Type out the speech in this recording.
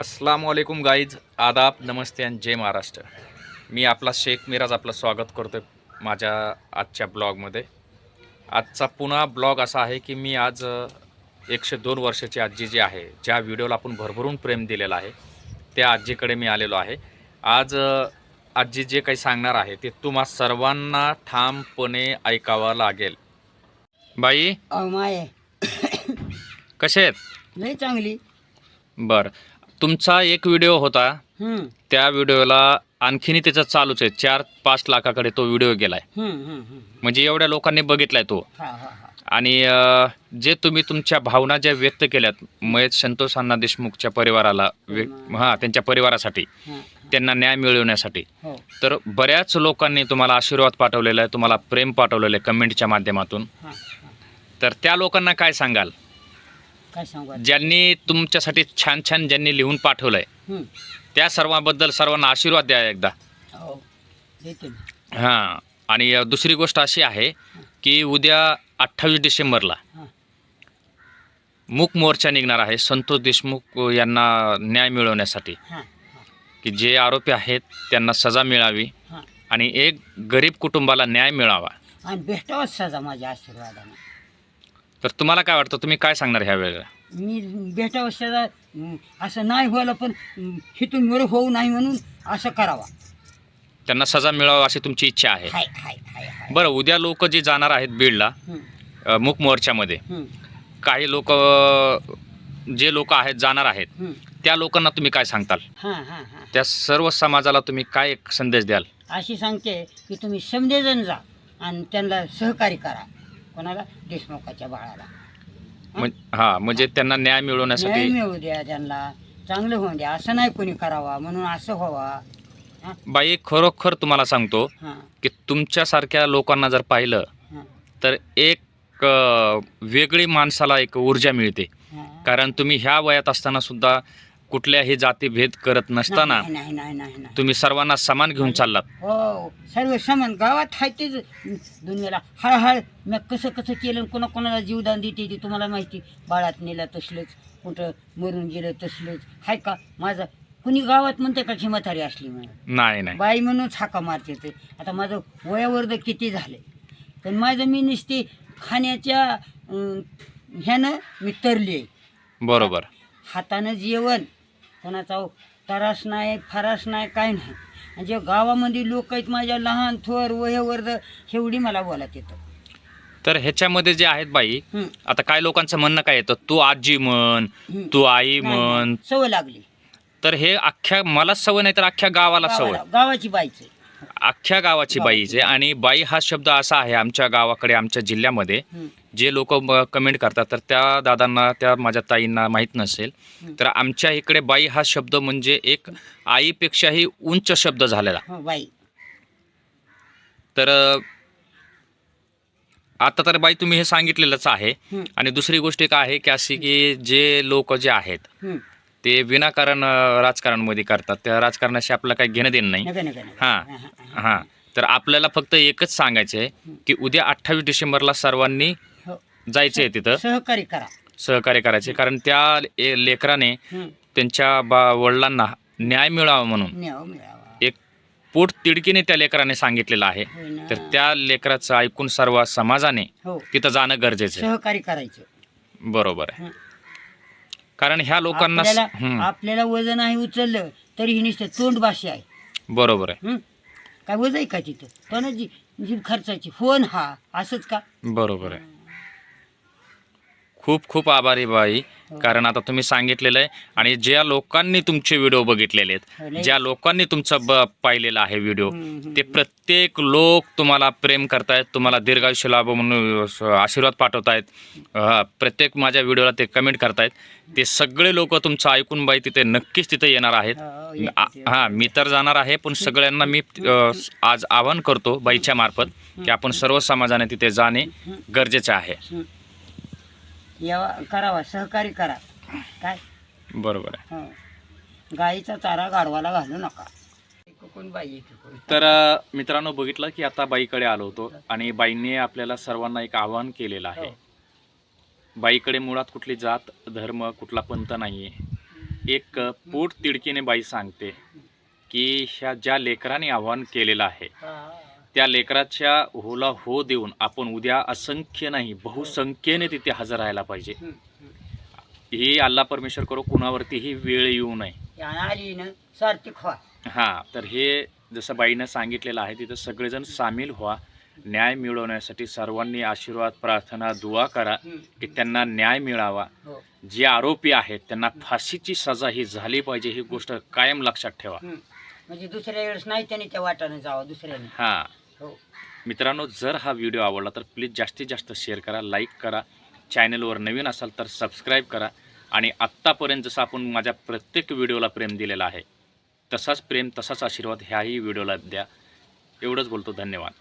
असलामवालेकुम guys आदाब नमस्ते आणि जय महाराष्ट्र. मी आपला शेख मिराज आपलं स्वागत करतो माझ्या आजच्या ब्लॉगमध्ये. आजचा पुन्हा ब्लॉग असा आहे की मी आज एकशे दोन वर्षाची आजी जी आहे ज्या व्हिडिओला आपण भरभरून प्रेम दिलेलं आहे त्या आजीकडे मी आलेलो आहे. आज आजी जे काही सांगणार आहे ते तुम्हा सर्वांना ठामपणे ऐकावं लागेल. बाई? कसे आहेत? लय चांगली. बरं. तुमचा एक व्हिडिओ होता. हम्म, त्या व्हिडिओला आणखीनही त्याचं चालूच आहे. चार पाच लाखाकडे तो व्हिडिओ गेलाय. हम्म, हम्म, हम्म. म्हणजे एवढ्या लोकांनी बघितलाय तो. हा हा हा. आणि अं, जे तुम्ही तुमच्या भावना ज्या व्यक्त केल्यात मयत संतोष अण्णा देशमुखच्या परिवाराला व्य- हां त्यांच्या परिवारासाठी त्यांना न्याय मिळवण्यासाठी. हो. तर बऱ्याच लोकांनी तुम्हाला आशीर्वाद पाठवलेला आहे तुम्हाला प्रेम पाठवलेलं आहे कमेंटच्या माध्यमातून. हा हा. तर त्या लोकांना काय सांगाल? काय सांगू आता? ज्यांनी तुमच्यासाठी छान छान ज्यांनी लिहून पाठवलंय त्या सर्वांबद्दल सर्वांना आशीर्वाद द्या एकदा. हो देते मी. हां आणि अ, दुसरी गोष्ट अशी आहे की उद्या अठ्ठावीस डिसेंबरला हा. मूक मोर्चा निघणार आहे. संतोष देशमुख यांना न्याय मिळवण्यासाठी. हा हा की जे आरोपी आहेत त्यांना सजा मिळावी हा. आणि एक गरीब कुटुंबाला न्याय मिळावा. आणि भेटावंच सजा माझ्या आशीर्वादानं. तर तुम्हाला काय वाटतं तुम्ही काय सांगणार ह्या वेळेला? मी भेटावं सजा हम्म, असं नाही व्हायला पण हिथून वर होऊ नाही म्हणून असं करावा. त्यांना सजा मिळावा अशी तुमची इच्छा आहे. हाय हाय हाय हाय. बरं उद्या लोक जे जाणार आहेत बीडला अ, मूक मोर्चामध्ये काही लोक जे लोक आहेत जाणार आहेत. त्या लोकांना तुम्ही काय सांगताल? हा हा हा. त्या सर्व समाजाला तुम्ही काय एक संदेश द्याल? अशी सांगते की तुम्ही समजेजण जा आणि त्यांना सहकार्य करा. कोणाला? देशमुखाच्या बाळाला. म्हण- हा म्हणजे त्यांना न्याय न्याय मिळवण्यासाठी मिळू द्या त्यांना. चांगलं होऊन द्या. असं नाही कोणी करावा म्हणून असं व्हावा. बाई खरोखर तुम्हाला सांगतो हां. की तुमच्यासारख्या लोकांना जर पाहिलं हां. तर एक अ, वेगळी माणसाला एक ऊर्जा मिळते. हां. कारण तुम्ही ह्या वयात असताना सुद्धा कुठल्याही जातीभेद करत नसताना नाही नाही नाही नाही नाही. तुम्ही सर्वांना समान घेऊन चाललात. हो सर्व समान. गावात आहे तेच दुनियाला. हळहळ मी कसं कसं केलं कोणा कोणाला जीवदान देते ते तुम्हाला माहिती. बाळात नेलं तसलंच कुठं मरून गेलं तसलंच. हाय का? माझं कुणी गावात म्हणते का खिमाथारी असली म्हणून? नाही नाही. बाई म्हणूनच हाका मारते ते. आता माझं वयावर्ध किती झाले पण माझं मी नुसती खाण्याच्या अं, ह्यानं मी तरली आहे बरोबर. हातानं जेवण कोणाचा तरास नाही फरास नाही काय नाही. आणि जे गावामध्ये लोक आहेत माझ्या लहान थोर वयोवर्ध शेवढी मला बोलत येतं. तर ह्याच्यामध्ये जे आहेत बाई हं, आता काय लोकांचं म्हणणं काय येतं? तू आजी म्हण हं. तू आई नाही, म्हण. नाही, सवय लागली. तर हे अख्ख्या मला सवय नाही तर अख्ख्या गावाला सवय. गावाला- गावाची बाईच आहे. अख्ख्या गावाची बाईचे आणि बाई हा शब्द असा आहे आमच्या गावाकडे आमच्या जिल्ह्यामध्ये. जे लोक कमेंट करतात तर त्या दादांना त्या माझ्या ताईंना माहीत नसेल. तर आमच्या इकडे बाई हा शब्द म्हणजे एक आईपेक्षाही उंच शब्द झालेला. हो बाई. तर आता तर बाई तुम्ही हे सांगितलेलंच आहे. आणि दुसरी गोष्ट एक आहे की अशी की जे लोक जे आहेत. ते विनाकारण अ, राजकारणमध्ये करतात. त्या राजकारणाशी आपलं काही घेणं देणं नाही. नका नका नका. हां. हां, हां, हां. हां. तर आपल्याला फक्त एकच सांगायचं आहे की उद्या अठ्ठावीस डिसेंबरला सर्वांनी हो. जायचं आहे तिथं. सहकार्य करा. सहकार्य करायचे कारण त्या ए- लेकराने हं, त्यांच्या बा वडिलांना न्याय मिळावा म्हणून न्याव मिळावा. एक पोट तिडकीने त्या लेकराने सांगितलेलं आहे. होय ना. तर त्या लेकराचं ऐकून सर्व समाजाने हो. तिथं जाणं गरजेचं सहकार्य करायचं. आहे बरोबर आहे. हं. कारण ह्या लोकांना स- आपल्याला हं, आपल्याला वजन आहे उचललं तरी ही नुसतं तोंड भाषा आहे. बरोबर आहे. हं? काय वजन आहे का तिथं? पण जी जीभ खर्चाची. फोन हा असंच का? बरोबर आहे. खूप खूप आभारी बाई हो. कारण आता तुम्ही सांगितलेलं आहे आणि ज्या लोकांनी तुमचे व्हिडिओ बघितलेले आहेत ज्या लोकांनी तुमचं ब पाहिलेला आहे व्हिडिओ. ते प्रत्येक लोक तुम्हाला प्रेम करतायत तुम्हाला दीर्घायुष्य लाभ म्हणून आशीर्वाद पाठवतायत हा, प्रत्येक माझ्या व्हिडिओला ते कमेंट करतायत ते सगळे लोक तुमचं ऐकून बाई तिथे नक्कीच तिथे येणार आहेत हो. हा मी तर जाणार आहे पण सगळ्यांना मी आज आवाहन करतो बाईच्या मार्फत की आपण सर्व समाजाने तिथे जाणे गरजेचे आहे. यावा करावा सहकार्य करा. काय? बरोबर आहे. हो. गाईचा चारा गाढवाला घालू नका. कोण बाई आहे कोण तर अ, मित्रांनो बघितलं की आता बाईकडे आलो होतो आणि बाईंनी आपल्याला सर्वांना एक आवाहन केलेलं आहे. बाईकडे मुळात कुठली जात धर्म कुठला पंथ नाही आहे एक पोट तिडकीने बाई सांगते की ह्या ज्या लेकराने आव्हान केलेलं आहे त्या लेकराच्या होला हो देऊन आपण उद्या असंख्य नाही बहुसंख्येने तिथे हजर राहायला पाहिजे. ही अल्ला परमेश्वर करो कुणावरतीही वेळ येऊ नये. सार्थिक व्हा हां तर हे जसं बाईनं सांगितलेलं आहे तिथं सगळेजण सामील व्हा. न्याय मिळवण्यासाठी सर्वांनी आशीर्वाद प्रार्थना दुआ करा की त्यांना न्याय मिळावा. हो. जे आरोपी आहेत त्यांना फाशीची सजा ही झाली पाहिजे ही गोष्ट कायम लक्षात ठेवा. म्हणजे दुसऱ्या वेळेस नाही त्याने त्या वाटाने जावं दुसऱ्याने. हो. हो. मित्रांनो जर हा व्हिडिओ आवडला तर प्लीज जास्तीत जास्त शेअर करा लाईक करा चॅनलवर नवीन असाल तर सबस्क्राईब करा आणि आत्तापर्यंत जसं आपण माझ्या प्रत्येक व्हिडिओला प्रेम दिलेला आहे तसाच प्रेम तसाच आशीर्वाद ह्याही व्हिडिओला द्या. एवढंच बोलतो धन्यवाद.